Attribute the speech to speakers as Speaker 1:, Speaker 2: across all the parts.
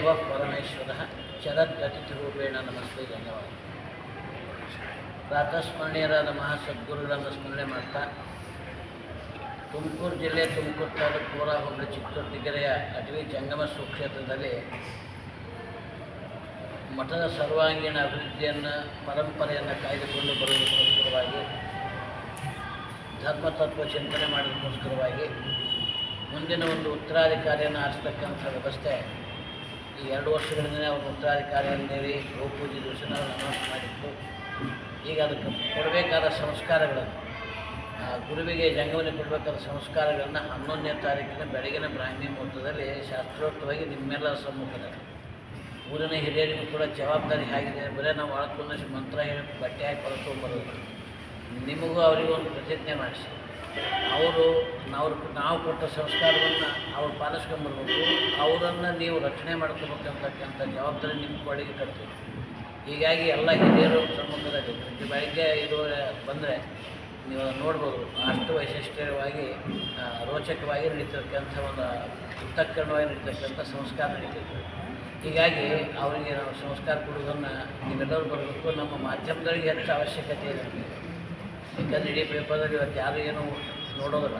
Speaker 1: ತ್ವಮೇವ ಪರಮೇಶ್ವರ ಶರದ್ಗತಿರೂಪೇಣ ನಮಸ್ತೆ ಧನ್ಯವಾದ ಪ್ರಾತಸ್ಮರಣೀಯರಾದ ಮಹಾಸದ್ಗುರುಗಳನ್ನು ಸ್ಮರಣೆ ಮಾಡ್ತಾ ತುಮಕೂರು ಜಿಲ್ಲೆ ತುಮಕೂರು ತಾಲೂಕು ಕೋರ ಹೋಬಳಿ ಚಿತ್ತೂರು ಅಟವಿ ಜಂಗಮ ಸುಕ್ಷೇತ್ರದಲ್ಲಿ ಮಠದ ಸರ್ವಾಂಗೀಣ ಅಭಿವೃದ್ಧಿಯನ್ನು, ಪರಂಪರೆಯನ್ನು ಕಾಯ್ದುಕೊಂಡು ಬರುವುದಕ್ಕೋಸ್ಕರವಾಗಿ ಧರ್ಮತತ್ವ ಚಿಂತನೆ ಮಾಡೋದಕ್ಕೋಸ್ಕರವಾಗಿ ಮುಂದಿನ ಒಂದು ಉತ್ತರಾಧಿಕಾರಿಯನ್ನು ಆರಿಸ್ತಕ್ಕಂಥ ವ್ಯವಸ್ಥೆ ಈ ಎರಡು ವರ್ಷಗಳಿಂದ ಅವರು ಉತ್ತರಾಧಿಕಾರಿ ಅಂತೇಳಿ ಗೋಪೂಜೆ ದಿವಸ ನಾವು ಮಾಡಿತ್ತು ಈಗ ಅದಕ್ಕೆ ಕೊಡಬೇಕಾದ ಸಂಸ್ಕಾರಗಳನ್ನು ಗುರುವಿಗೆ ಜಂಗವನ್ನು ಕೊಡಬೇಕಾದ ಸಂಸ್ಕಾರಗಳನ್ನು ಹನ್ನೊಂದನೇ ತಾರೀಕಿನ ಬೆಳಗಿನ ಬ್ರಾಹ್ಮಿ ಮುಹೂರ್ತದಲ್ಲಿ ಶಾಸ್ತ್ರೋಕ್ತವಾಗಿ ನಿಮ್ಮೆಲ್ಲರ ಸಮ್ಮುಖದಲ್ಲಿ ಊರಿನ ಹಿರಿಯರಿಗೂ ಕೂಡ ಜವಾಬ್ದಾರಿ ಆಗಿದೆ. ಬರೇ ನಾವು ಒಳಕೊಂಡಷ್ಟು ಮಂತ್ರ ಹೇಳಿ ಬಟ್ಟೆ ಹಾಕಿ ಬರೋದು ನಿಮಗೂ ಅವರಿಗೂ ಒಂದು ಪ್ರತಿಜ್ಞೆ ಮಾಡಿಸಿ. ಅವರು ನಾವು ನಾವು ಕೊಟ್ಟ ಸಂಸ್ಕಾರವನ್ನು ಅವ್ರು ಪಾಲಿಸ್ಕೊಂಬರ್ಬೇಕು. ಅವರನ್ನು ನೀವು ರಕ್ಷಣೆ ಮಾಡ್ಕೋಬೇಕಂತಕ್ಕಂಥ ಜವಾಬ್ದಾರಿ ನಿಮ್ಮ ಕೊಡುಗೆ ಕಟ್ತೀವಿ ಹೀಗಾಗಿ ಎಲ್ಲ ಹಿರಿಯರು ಸಮ್ಮುಖದಲ್ಲಿ ಪ್ರತಿ ಬೆಳಗ್ಗೆ ಇದುವರೆ ಬಂದರೆ ನೀವು ನೋಡ್ಬೋದು. ಅಷ್ಟು ವೈಶಿಷ್ಟ್ಯವಾಗಿ ರೋಚಕವಾಗಿ ನಡೀತಕ್ಕಂಥ ಒಂದು ಅಂತಃಕರಣವಾಗಿ ನಡೀತಕ್ಕಂಥ ಸಂಸ್ಕಾರ ನಡೀತೈತೆ. ಹೀಗಾಗಿ ಅವರಿಗೆ ನಾವು ಸಂಸ್ಕಾರ ಕೊಡುವುದನ್ನು ನೀವೆಲ್ಲರೂ ಬರಬೇಕು. ನಮ್ಮ ಮಾಧ್ಯಮದವರಿಗೆ ಹೆಚ್ಚು ಅವಶ್ಯಕತೆ ಇದೆ. ಯಾಕಂದ್ರೆ ಇಡೀ ಪೇಪರ್ದಲ್ಲಿ ಇವತ್ತು ಯಾರು ಏನು ನೋಡೋದಿಲ್ಲ.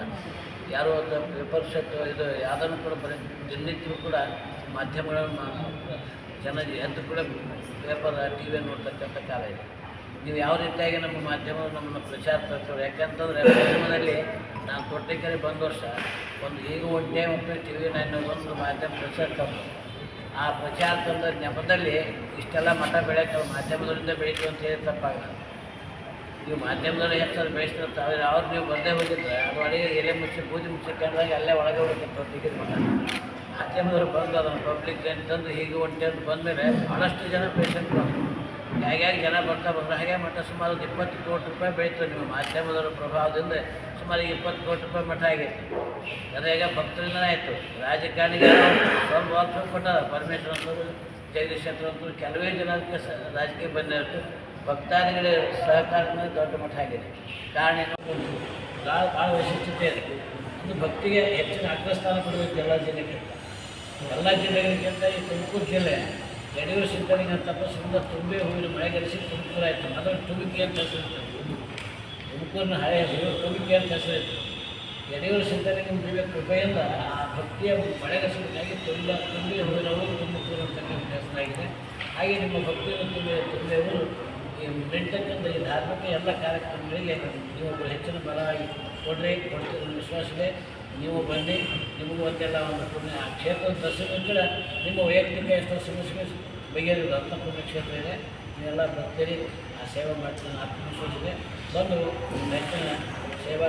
Speaker 1: ಯಾರು ಅದು ಪೇಪರ್ ಸೆಟ್ ಇದು ಯಾವುದನ್ನು ಕೂಡ ಬರೀ ದಿನನಿತ್ಯವೂ ಕೂಡ ಮಾಧ್ಯಮಗಳನ್ನು ಜನ ಎದ್ದು ಕೂಡ ಪೇಪರ್ ಟಿ ವಿ ನೋಡ್ತಕ್ಕಂಥ ಕಾಲ ಇದೆ. ನೀವು ಯಾವ ರೀತಿಯಾಗಿ ನಮ್ಮ ಮಾಧ್ಯಮಗಳು ನಮ್ಮನ್ನು ಪ್ರಚಾರ ತರ್ತಾರೆ ಯಾಕಂತಂದರೆ ಮಾಧ್ಯಮದಲ್ಲಿ ನಾನು ತೊಟ್ಟಿಕೆರೆ ಬಂದ ವರ್ಷ ಒಂದು ಈಗ ಒಂಟೆ ಮತ್ತು ಟಿ ವಿ ನೈನ್ ಒಂದು ಮಾಧ್ಯಮ ಪ್ರಚಾರ ತಂದು ಆ ಪ್ರಚಾರ ತಂದ ನೆಪದಲ್ಲಿ ಇಷ್ಟೆಲ್ಲ ಮಠ ಬೆಳೆಯೋಕ್ಕೆ ಮಾಧ್ಯಮದಿಂದ ಬೆಳೀತು ಅಂತ ಹೇಳಿ ತಪ್ಪಾಗಲ್ಲ. ನೀವು ಮಾಧ್ಯಮದಲ್ಲಿ ಹೆಚ್ಚಾದ್ರು ಬೆಳೆಸ್ತಿರ್ತ ಅವ್ರು ಅವ್ರು ನೀವು ಬಂದೇ ಹೋಗಿದ್ರೆ ಅದು ಅಡಿಗೆ ಎಲೆ ಮುಚ್ಚಿ, ಬೂದಿ ಮುಚ್ಚಿಕೊಂಡಾಗ ಅಲ್ಲೇ ಒಳಗೆ ಹೋಗಿತ್ತು ಟಿಕೆಟ್ ಮಠ ಮಾಧ್ಯಮದವರು ಬಂದು ಅದನ್ನು ಪಬ್ಲಿಕ್ ತಂದು ಹೀಗೆ ಒಂಟಿ ಅಂತ ಬಂದಮೇಲೆ ಭಾಳಷ್ಟು ಜನ ಪೇಷಂಟ್ ಬಂದರು ಹೇಗೆ ಜನ ಬರ್ತಾ ಬಂದರು, ಹಾಗೆ ಮಠ ಸುಮಾರು ಒಂದು ಇಪ್ಪತ್ತು ಕೋಟಿ ರೂಪಾಯಿ ಬೆಳೀತು ನಿಮ್ಮ ಮಾಧ್ಯಮದವರ ಪ್ರಭಾವದಿಂದ ಸುಮಾರು ಇಪ್ಪತ್ತು ಕೋಟಿ ರೂಪಾಯಿ ಮಠ ಆಗೈತೆ ಅದು ಈಗ ಭಕ್ತರಿಂದನೇ ಆಯಿತು. ರಾಜಕಾರಣಿಗೆ ಸ್ವಲ್ಪ ವರ್ಷ ಕೊಟ್ಟಾರ ಪರಮೇಶ್ವರ್ ಅಂತವರು, ಜಗದೀಶ್ ಅಂತವರು, ಕೆಲವೇ ಜನ ಅದಕ್ಕೆ ಸ ರಾಜಕೀಯ ಬಂದಿರ್ತು ಭಕ್ತಾದಿಗಳ ಸಹಕಾರದಿಂದ ದೊಡ್ಡ ಮಠ ಆಗಿದೆ. ಕಾರಣ ಏನು ಭಾಳ ಭಾಳ ವೈಶಿಷ್ಟ್ಯತೆ ಇದೆ. ಒಂದು ಭಕ್ತಿಗೆ ಹೆಚ್ಚಿನ ಅಗ್ರಸ್ಥಾನ ಕೊಡಬೇಕು ಎಲ್ಲ ಜಿಲ್ಲೆಗಿಂತ ಎಲ್ಲ ಜಿಲ್ಲೆಗಳಿಗಿಂತ ಈ ತುಮಕೂರು ಜಿಲ್ಲೆ ಯಡಿಯೂರು ಸಿದ್ಧಲಿಂಗ ತಪಸ್ಸಿಂದ ತುಂಬಿ ಹೂವಿನ ಮಳೆಗರಿಸಿ ತುಮಕೂರು ಆಯಿತು. ಅದರ ತುಮಕಿ ಅಂತ ಹೆಸರಿತ್ತು ತುಮಕೂರಿನ ಹಳೆಯ ಹೂವು ತುಮಕಿ ಅಂತ ಹೆಸರಿತ್ತು ಯಡಿಯೂರು ಸಿದ್ಧಲಿಂಗ ದಿವ್ಯ ಕೃಪೆಯಿಂದ ಆ ಭಕ್ತಿಯ ಮಳೆಗರಿಸಬೇಕಾಗಿ ತುಂಬ ತುಂಬಿ ಹೂವಿನವರು ತುಮಕೂರು ಅಂತಕ್ಕಂಥ ಹೆಸರಾಗಿದೆ. ಹಾಗೆ ನಿಮ್ಮ ಭಕ್ತಿಯನ್ನು ತುಂಬಿ ತುಂಬಿಯವರು ಈ ನಡೀತಕ್ಕಂಥ ಈ ಧಾರ್ಮಿಕ ಎಲ್ಲ ಕಾರ್ಯಕ್ರಮಗಳಿಗೆ ನೀವು ಒಬ್ಬರು ಹೆಚ್ಚಿನ ಬಲವಾಗಿ ಕೊಡ್ರಿ, ಕೊಡ್ತೀವಿ ನನ್ನ ವಿಶ್ವಾಸ ನೀವು ಬನ್ನಿ, ನಿಮಗೂ ಒಂದೆಲ್ಲ ಒಂದು ಪುಣ್ಯ. ಆ ಕ್ಷೇತ್ರದ ದರ್ಶನ ಕೂಡ ನಿಮ್ಮ ವೈಯಕ್ತಿಕ ಎಷ್ಟು ಸಮಸ್ಯೆ ಬಗೆಹರಿದ ಅಂತ ಇದೆ. ನೀವೆಲ್ಲ ಬರ್ತೀರಿ, ಆ ಸೇವೆ ಮಾಡ್ತೀನಿ ಆತ್ಮವಿಶ್ವಾಸ ಇದೆ. ಬಂದು ಹೆಚ್ಚಿನ ಸೇವಾ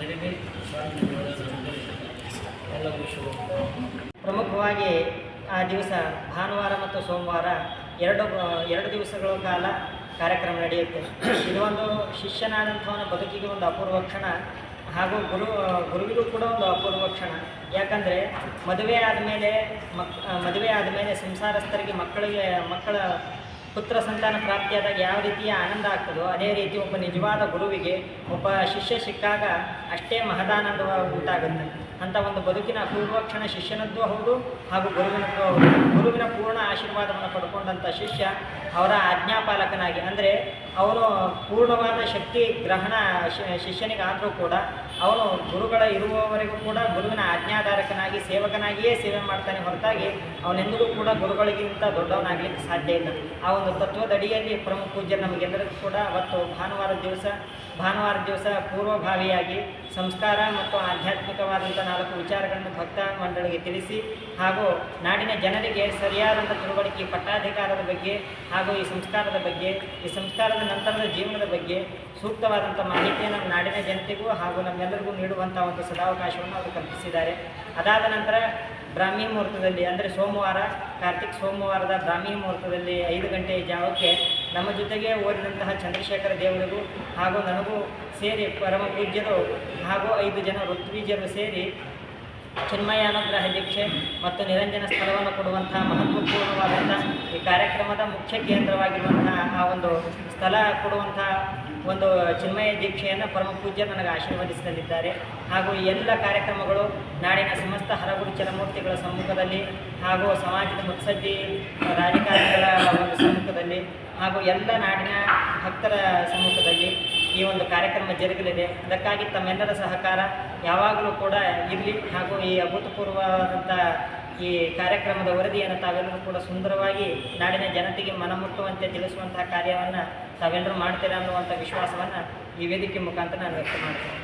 Speaker 1: ನಡೀಲಿ. ಸ್ವಾಮಿ ಎಲ್ಲ ಶುಭ
Speaker 2: ಪ್ರಮುಖವಾಗಿ ಆ ದಿವಸ ಭಾನುವಾರ ಮತ್ತು ಸೋಮವಾರ ಎರಡು ಎರಡು ದಿವಸಗಳ ಕಾಲ ಕಾರ್ಯಕ್ರಮ ನಡೆಯುತ್ತೆ. ಇದು ಒಂದು ಶಿಷ್ಯನಾದಂಥವನ ಬದುಕಿಗೆ ಒಂದು ಅಪೂರ್ವ ಕ್ಷಣ. ಹಾಗೂ ಗುರು, ಗುರುವಿಗೂ ಕೂಡ ಒಂದು ಅಪೂರ್ವ ಕ್ಷಣ. ಯಾಕಂದರೆ ಮದುವೆ ಆದಮೇಲೆ ಮಕ್, ಮದುವೆ ಆದಮೇಲೆ ಸಂಸಾರಸ್ಥರಿಗೆ ಮಕ್ಕಳಿಗೆ, ಮಕ್ಕಳ ಪುತ್ರ ಸಂತಾನ ಪ್ರಾಪ್ತಿಯಾದಾಗ ಯಾವ ರೀತಿಯ ಆನಂದ ಆಗ್ತದೋ, ಅದೇ ರೀತಿ ಒಬ್ಬ ನಿಜವಾದ ಗುರುವಿಗೆ ಒಬ್ಬ ಶಿಷ್ಯ ಸಿಕ್ಕಾಗ ಅಷ್ಟೇ ಮಹದಾನಂದವಾಗಿ ಉಂಟಾಗುತ್ತೆ ಅಂಥ ಒಂದು ಬದುಕಿನ ಪೂರ್ವಕ್ಷಣ ಶಿಷ್ಯನದ್ದು ಹೌದು ಹಾಗೂ ಗುರುವಿನದ್ದು ಹೌದು. ಗುರುವಿನ ಪೂರ್ಣ ಆಶೀರ್ವಾದವನ್ನು ಪಡ್ಕೊಂಡಂಥ ಶಿಷ್ಯ ಅವರ ಆಜ್ಞಾಪಾಲಕನಾಗಿ, ಅಂದರೆ ಅವನು ಪೂರ್ಣವಾದ ಶಕ್ತಿ ಗ್ರಹಣ ಶಿಷ್ಯನಿಗಾದರೂ ಕೂಡ ಅವನು ಗುರುಗಳ ಇರುವವರೆಗೂ ಕೂಡ ಗುರುವಿನ ಆಜ್ಞಾಧಾರಕನಾಗಿ, ಸೇವಕನಾಗಿಯೇ ಸೇವೆ ಮಾಡ್ತಾನೆ ಹೊರತಾಗಿ ಅವನೆಂದಿಗೂ ಕೂಡ ಗುರುಗಳಿಗಿಂತ ದೊಡ್ಡವನಾಗಲಿಕ್ಕೆ ಸಾಧ್ಯ ಇಲ್ಲ. ಆ ಒಂದು ತತ್ವದಡಿಯಲ್ಲಿ ಪ್ರಮುಖ ಪೂಜ್ಯರು ನಮಗೆಲ್ಲರಿಗೂ ಕೂಡ ಅವತ್ತು ಭಾನುವಾರ ದಿವಸ ಭಾನುವಾರ ದಿವಸ ಪೂರ್ವಭಾವಿಯಾಗಿ ಸಂಸ್ಕಾರ ಮತ್ತು ಆಧ್ಯಾತ್ಮಿಕವಾದಂಥ ನಾಲ್ಕು ವಿಚಾರಗಳನ್ನು ಭಕ್ತ ಮಂಡಳಿಗೆ ತಿಳಿಸಿ ಹಾಗೂ ನಾಡಿನ ಜನರಿಗೆ ಸರಿಯಾದಂಥ ತಿಳುವಳಿಕೆ, ಪಟ್ಟಾಧಿಕಾರದ ಬಗ್ಗೆ ಹಾಗೂ ಈ ಸಂಸ್ಕಾರದ ಬಗ್ಗೆ, ಈ ಸಂಸ್ಕಾರದ ನಂತರದ ಜೀವನದ ಬಗ್ಗೆ ಸೂಕ್ತವಾದಂಥ ಮಾಹಿತಿಯನ್ನು ನಾಡಿನ ಜನತೆಗೂ ಹಾಗೂ ನಮ್ಮೆಲ್ಲರಿಗೂ ನೀಡುವಂಥ ಒಂದು ಸದಾವಕಾಶವನ್ನು ಅವರು ಕಲ್ಪಿಸಿದ್ದಾರೆ. ಅದಾದ ನಂತರ ಬ್ರಾಹ್ಮಿ ಮುಹೂರ್ತದಲ್ಲಿ, ಅಂದರೆ ಸೋಮವಾರ, ಕಾರ್ತಿಕ್ ಸೋಮವಾರದ ಬ್ರಾಹ್ಮಿ ಮುಹೂರ್ತದಲ್ಲಿ ಐದು ಗಂಟೆ ಜಾವಕ್ಕೆ ನಮ್ಮ ಜೊತೆಗೆ ಓದಿದಂತಹ ಚಂದ್ರಶೇಖರ ದೇವರಿಗೂ ಹಾಗೂ ನನಗೂ ಸೇರಿ ಪರಮ ಪೂಜ್ಯರು ಹಾಗೂ ಐದು ಜನ ಋತ್ವೀಜರು ಸೇರಿ ಚಿನ್ಮಯಾನಗ್ರಹ ದೀಕ್ಷೆ ಮತ್ತು ನಿರಂಜನ ಸ್ಥಳವನ್ನು ಕೊಡುವಂತಹ ಮಹತ್ವಪೂರ್ಣವಾದಂಥ ಈ ಕಾರ್ಯಕ್ರಮದ ಮುಖ್ಯ ಕೇಂದ್ರವಾಗಿರುವಂತಹ ಆ ಒಂದು ಸ್ಥಳ ಕೊಡುವಂತಹ ಒಂದು ಚಿನ್ಮಯ ದೀಕ್ಷೆಯನ್ನು ಪರಮ ಪೂಜ್ಯ ನನಗೆ ಆಶೀರ್ವದಿಸಲಿದ್ದಾರೆ. ಹಾಗೂ ಎಲ್ಲ ಕಾರ್ಯಕ್ರಮಗಳು ನಾಡಿನ ಸಮಸ್ತ ಹರಗುರು ಚಲಮೂರ್ತಿಗಳ ಸಮ್ಮುಖದಲ್ಲಿ ಹಾಗೂ ಸಮಾಜದ ಮುತ್ಸದ್ದಿ ರಾಜಕಾರಣಿಗಳ ಒಂದು ಸಮ್ಮುಖದಲ್ಲಿ ಹಾಗೂ ಎಲ್ಲ ನಾಡಿನ ಭಕ್ತರ ಸಮ್ಮುಖದಲ್ಲಿ ಈ ಒಂದು ಕಾರ್ಯಕ್ರಮ ಜರುಗಲಿದೆ. ಅದಕ್ಕಾಗಿ ತಮ್ಮೆಲ್ಲರ ಸಹಕಾರ ಯಾವಾಗಲೂ ಕೂಡ ಇರಲಿ ಹಾಗೂ ಈ ಅಭೂತಪೂರ್ವವಾದಂಥ ಈ ಕಾರ್ಯಕ್ರಮದ ವರದಿಯನ್ನು ತಾವೆಲ್ಲರೂ ಕೂಡ ಸುಂದರವಾಗಿ ನಾಡಿನ ಜನತೆಗೆ ಮನಮುಟ್ಟುವಂತೆ ತಿಳಿಸುವಂತಹ ಕಾರ್ಯವನ್ನು ತಾವೆಲ್ಲರೂ ಮಾಡ್ತೀರಾ ಅನ್ನುವಂಥ ವಿಶ್ವಾಸವನ್ನು ಈ ವೇದಿಕೆ ಮುಖಾಂತರ ನಾನು ವ್ಯಕ್ತ ಮಾಡ್ತೇನೆ